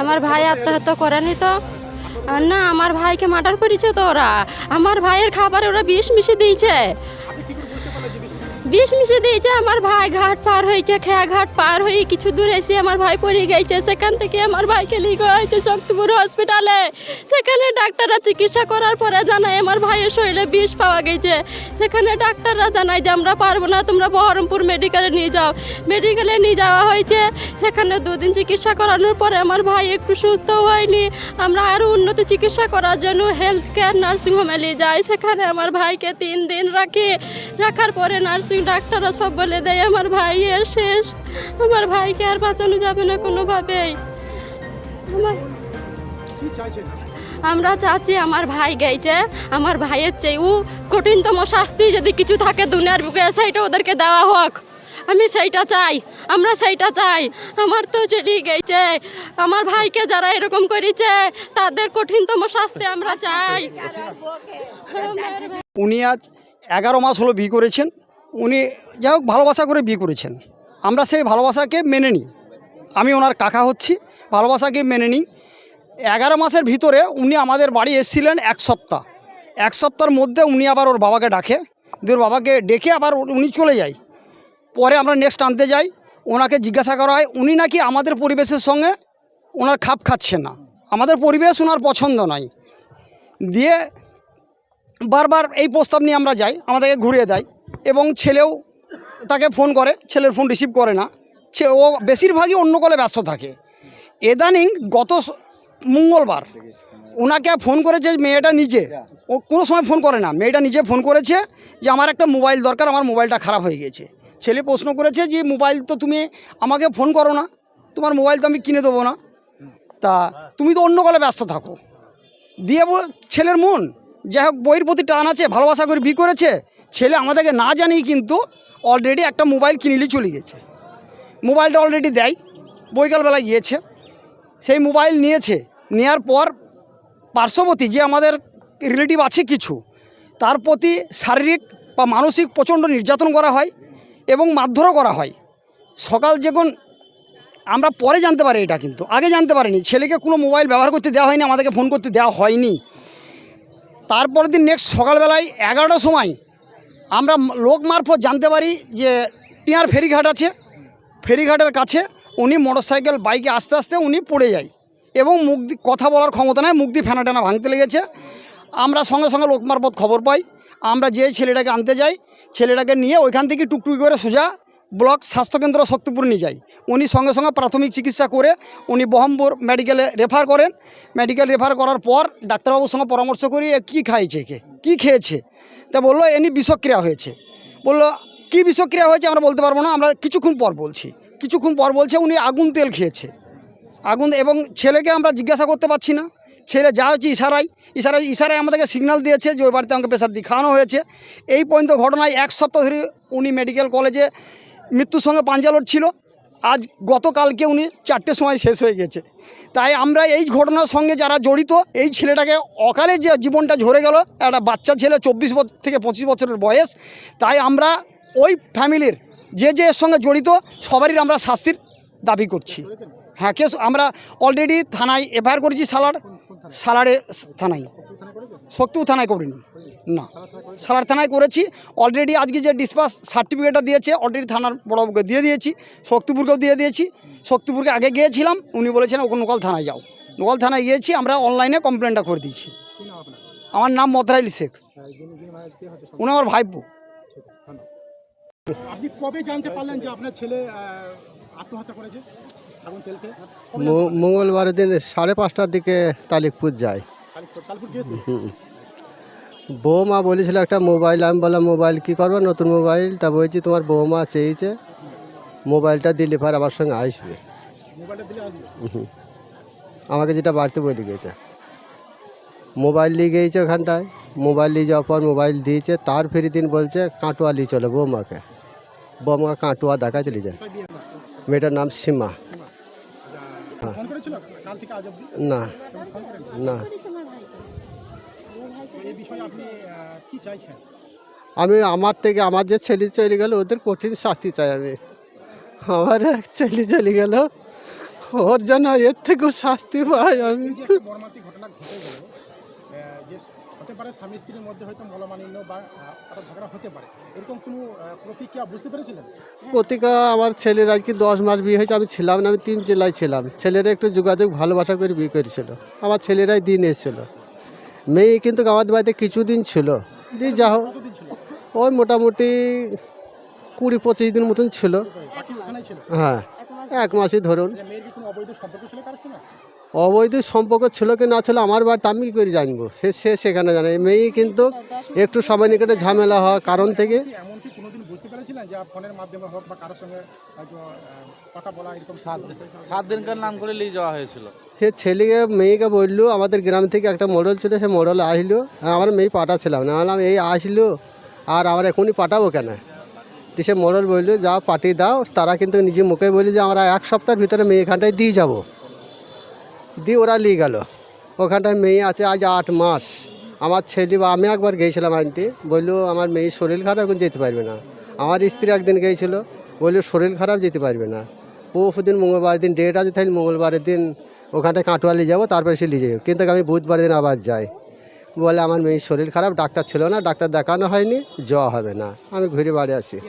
আমার ভাই আত্মহত্যা করেনি তো? না, আমার ভাইকে মার্ডার করেছে তো ওরা। আমার ভাইয়ের খাবারে ওরা বিষ মিশে দিয়েছে। বিষ মিশিয়ে দিয়েছে আমার ভাই ঘাট পার হয়েছে, খেয়া ঘাট পার হয়ে কিছু দূর এসে আমার ভাই পড়ে গেছে। সেখান থেকে আমার ভাইকে লিখ হয়েছে শক্তিপুর হসপিটালে সেখানে ডাক্তাররা চিকিৎসা করার পরে জানায় আমার ভাইয়ের শরীরে বিষ পাওয়া গেছে। সেখানে ডাক্তাররা জানায় যে, আমরা পারব না, তোমরা বহরমপুর মেডিকেলে নিয়ে যাও। মেডিকেলে নিয়ে যাওয়া হয়েছে। সেখানে দুদিন চিকিৎসা করানোর পরে আমার ভাই একটু সুস্থ হয়নি। আমরা আরও উন্নত চিকিৎসা করার জন্য হেলথ কেয়ার নার্সিংহোমে নিয়ে যাই। সেখানে আমার ভাইকে তিন দিন রাখি। রাখার পরে নার্সিং ডাক্তাররা সব বলে দেয় আমার ভাইয়ের শেষ। আমার ভাইকে আর বাঁচানো যাবে না কোনোভাবেই। আমার আমরা চাচ্ছি আমার ভাই গেইছে আমার ভাইয়ের চেয়ে ও কঠিনতম শাস্তি যদি কিছু থাকে দুনিয়ার বুকে সেইটা ওদেরকে দেওয়া হোক। আমি সেইটা চাই আমরা সেইটা চাই। আমার তো চলে গেছে। আমার ভাইকে যারা এরকম করেছে তাদের কঠিনতম শাস্তি আমরা চাই। উনি আজ এগারো মাস হলো বিয়ে করেছেন, উনি যাই হোক ভালোবাসা করে বিয়ে করেছেন। আমরা সেই ভালোবাসাকে মেনে নিই। আমি ওনার কাকা হচ্ছি, ভালোবাসাকে মেনে নিই। এগারো মাসের ভিতরে উনি আমাদের বাড়ি এসেছিলেন এক সপ্তাহ। এক সপ্তাহের মধ্যে উনি আবার ওর বাবাকে ডাকে। ওর বাবাকে ডেকে আবার উনি চলে যায়। পরে আমরা নেক্সট আনতে যাই। ওনাকে জিজ্ঞাসা করা হয়, উনি নাকি আমাদের পরিবেশের সঙ্গে ওনার খাপ খাচ্ছে না? আমাদের পরিবেশ ওনার পছন্দ নয়। দিয়ে বারবার এই প্রস্তাব নিয়ে আমরা যাই, আমাদেরকে ঘুরিয়ে দেয় এবং ছেলেও তাকে ফোন করে, ছেলের ফোন রিসিভ করে না। ও বেশিরভাগই অন্য কলে ব্যস্ত থাকে। এদানিং গত মঙ্গলবার ওনাকে ফোন করেছে মেয়েটা নিজে। ও কোনো সময় ফোন করে না। মেয়েটা নিজে ফোন করেছে যে আমার একটা মোবাইল দরকার, আমার মোবাইলটা খারাপ হয়ে গেছে। ছেলে প্রশ্ন করেছে যে, মোবাইল তো তুমি আমাকে ফোন করো না, তোমার মোবাইল তো আমি কিনে দেবো না। তা তুমি তো অন্য কলে ব্যস্ত থাকো। দিয়ে ছেলের মন যাই হোক বইয়ের প্রতি টান আছে, ভালোবাসা করে বিয়ে করেছে, ছেলে আমাদেরকে না জানিয়ে কিন্তু অলরেডি একটা মোবাইল কিনলে চলে গেছে। মোবাইলটা অলরেডি দেয় বৈকালবেলায় গিয়েছে, সেই মোবাইল নিয়েছে নেওয়ার পর পার্শ্ববর্তী যে আমাদের রিলেটিভ আছে কিছু, তার প্রতি শারীরিক বা মানসিক প্রচণ্ড নির্যাতন করা হয় এবং মারধরও করা হয়। সকাল যখন আমরা পরে জানতে পারি এটা কিন্তু, আগে জানতে পারিনি, ছেলেকে কোনো মোবাইল ব্যবহার করতে দেওয়া হয়নি, আমাদেরকে ফোন করতে দেওয়া হয়নি। তারপরের দিন নেক্সট সকালবেলায় এগারোটার সময় আমরা লোক মারফত জানতে পারি যে টিয়ার ফেরিঘাট আছে। ফেরিঘাটের কাছে উনি মোটরসাইকেল, বাইকে আস্তে আস্তে উনি পড়ে যায় এবং মুখ কথা বলার ক্ষমতা নেই মুখ দিয়ে ফেনা টেনা ভাঙতে লেগেছে। আমরা সঙ্গে সঙ্গে লোক মারফত খবর পাই। আমরা যে ছেলেটাকে আনতে যাই, ছেলেটাকে নিয়ে ওইখান থেকে টুকটুকি করে সোজা ব্লক স্বাস্থ্যকেন্দ্র শক্তিপুর নিয়ে যাই। উনি সঙ্গে সঙ্গে প্রাথমিক চিকিৎসা করে উনি বহরমপুর মেডিকেলে রেফার করেন। মেডিকেল রেফার করার পর ডাক্তারবাবুর সঙ্গে পরামর্শ করি কী খাইছে কে? কী খেয়েছে? তা বলল এনি বিষক্রিয়া হয়েছে। বলল, কী বিষক্রিয়া হয়েছে আমরা বলতে পারব না, আমরা কিছুক্ষণ পর বলছি। কিছুক্ষণ পর বলছে, উনি আগুন তেল খেয়েছে। আগুন, এবং ছেলেকে আমরা জিজ্ঞাসা করতে পারছি না। ছেলে, যা হচ্ছে ইশারায় ইশারায় ইশারায় আমাদেরকে সিগনাল দিয়েছে যে ওই বাড়িতে আমাকে প্রেশার দিয়ে খাওয়ানো হয়েছে। এই পর্যন্ত ঘটনায় এক সপ্তাহ ধরে উনি মেডিকেল কলেজে মৃত্যুর সঙ্গে পাঞ্জালট ছিল। আজ গতকালকে উনি চারটের সময় শেষ হয়ে গেছে। তাই আমরা এই ঘটনার সঙ্গে যারা জড়িত, এই ছেলেটাকে অকালে যে জীবনটা ঝরে গেল, একটা বাচ্চা ছেলে চব্বিশ বছর থেকে পঁচিশ বছরের বয়স, তাই আমরা ওই ফ্যামিলির যে যে এর সঙ্গে জড়িত, সবারই আমরা শাস্তির দাবি করছি। হ্যাঁ কেস আমরা অলরেডি থানায় এফআইআর করেছি সালার, সালারে থানায়। শক্তিপুর থানায় করিনি। না। সালার থানায় করেছি। অলরেডি আজকে যে ডিসপাস সার্টিফিকেটটা দিয়েছে অলরেডি থানার বড়বাবুকে দিয়ে দিয়েছি শক্তিপুরকেও দিয়ে দিয়েছি। শক্তিপুরকে আগে গিয়েছিলাম উনি বলেছেন ওকে নোকাল থানায় যাও। নোকাল থানায় গিয়েছি আমরা অনলাইনে কমপ্লেনটা করে দিয়েছি। কি নাম আপনার আমার নাম মতরাইল শেখ। উনি আমার ভাইপো। আপনি কবে জানতে পারলেন যে আপনার ছেলে আত্মহত্যা করেছে? আগুন তেল খেয়ে ম- মঙ্গলবারের দিন সাড়ে পাঁচটার দিকে তালিকপুর যায়। বৌমা বলেছিল একটা মোবাইল আমি বললাম মোবাইল কী করব? নতুন মোবাইল? তা বলছি তোমার বৌমা চেয়েছে মোবাইলটা দিলে পর আমার সঙ্গে আসবে। আমাকে যেটা বাড়তে বলে গেছে মোবাইল নিয়ে গিয়েছে ওখানটায় মোবাইল নিয়ে যাওয়ার পর মোবাইল দিয়েছে তার ফেরি দিন বলছে কাটুয়া নিয়ে চলো বৌমাকে। বৌমা কাটুয়া দেখা চলে যায়? মেয়েটার নাম সীমা। না। না। আমি আমার থেকে আমার যে ছেলে চলে গেল ওদের কঠিন শাস্তি চাই আমি। আমার এক ছেলে চলে গেল ওর জন্য এর থেকেও শাস্তি পাই আমি। হতে পারে স্বামী স্ত্রীর মধ্যে হয়তো মলমালিন্য বা ঝগড়া হতে পারে। এরকম কোনো প্রতিক্রিয়া বুঝতে পেরেছিলেন? প্রতিকা আমার ছেলের আজকে দশ মাস বিয়ে হয়েছে আমি ছিলাম না আমি তিন জেলায় ছিলাম। ছেলেরা একটু যোগাযোগ ভালোবাসা করে বিয়ে করেছিল। আমার ছেলেরাই দিন এসেছিল। মেয়ে কিন্তু আমাদের বাড়িতে কিছুদিন ছিল। দিয়ে যা হোক ওই মোটামুটি কুড়ি পঁচিশ দিন মতন ছিল। হ্যাঁ এক মাসই ধরুন। অবৈধ সম্পর্ক ছিল কি না ছিল আমার বাড়িতে আমি কী করে জানব? সে সে সেখানে জানে। মেয়ে কিন্তু একটু সময় নিকটে ঝামেলা হওয়ার কারণ থেকে কি এমনকি কোনোদিন বুঝতে পেরেছিলেন যে ফোনের মাধ্যমে হোক বা কারোর সঙ্গে হয়তো আহ, কথা বলা এরকম সাত সাত দিনকার নাম করে নিয়ে যাওয়া হয়েছিল। সে ছেলেকে মেয়েকে বলল আমাদের গ্রাম থেকে একটা মডেল ছিল সে মডেল আসলো। আর আমার মেয়ে পাঠাচ্ছিলাম না। বললাম এই আসলো আর আমার এখনই পাঠাবো কেন? তো সে মডেল বলল যা পাঠিয়ে দাও। তারা কিন্তু নিজে মুখে বলি যে আমরা এক সপ্তাহের ভিতরে মেয়ে এখানটায় দিয়ে যাব। দিয়ে ওরা নিয়ে গেল। ওখানটায় মেয়ে আছে, আজ আট মাস। আমার ছেলে বা, আমি একবার গিয়েছিলাম আনতে। বলল, আমার মেয়ের শরীর খারাপ, এখন যেতে পারবে না। আমার স্ত্রী একদিন গিয়েছিল, বলল, শরীর খারাপ, যেতে পারবে না। পরশু দিন মঙ্গলবার দিন ডেট আছে, তাহলে মঙ্গলবারের দিন ওখানটায় কাটোয়া নিয়ে যাব, তারপরে সে নিয়ে যাব। কিন্তু আমি বুধবার দিন আবার যাই বলে, আমার মেয়ের শরীর খারাপ, ডাক্তার ছিল না, ডাক্তার দেখানো হয়নি জ্বর হবে না। আমি ঘুরে বাড়ি আসি।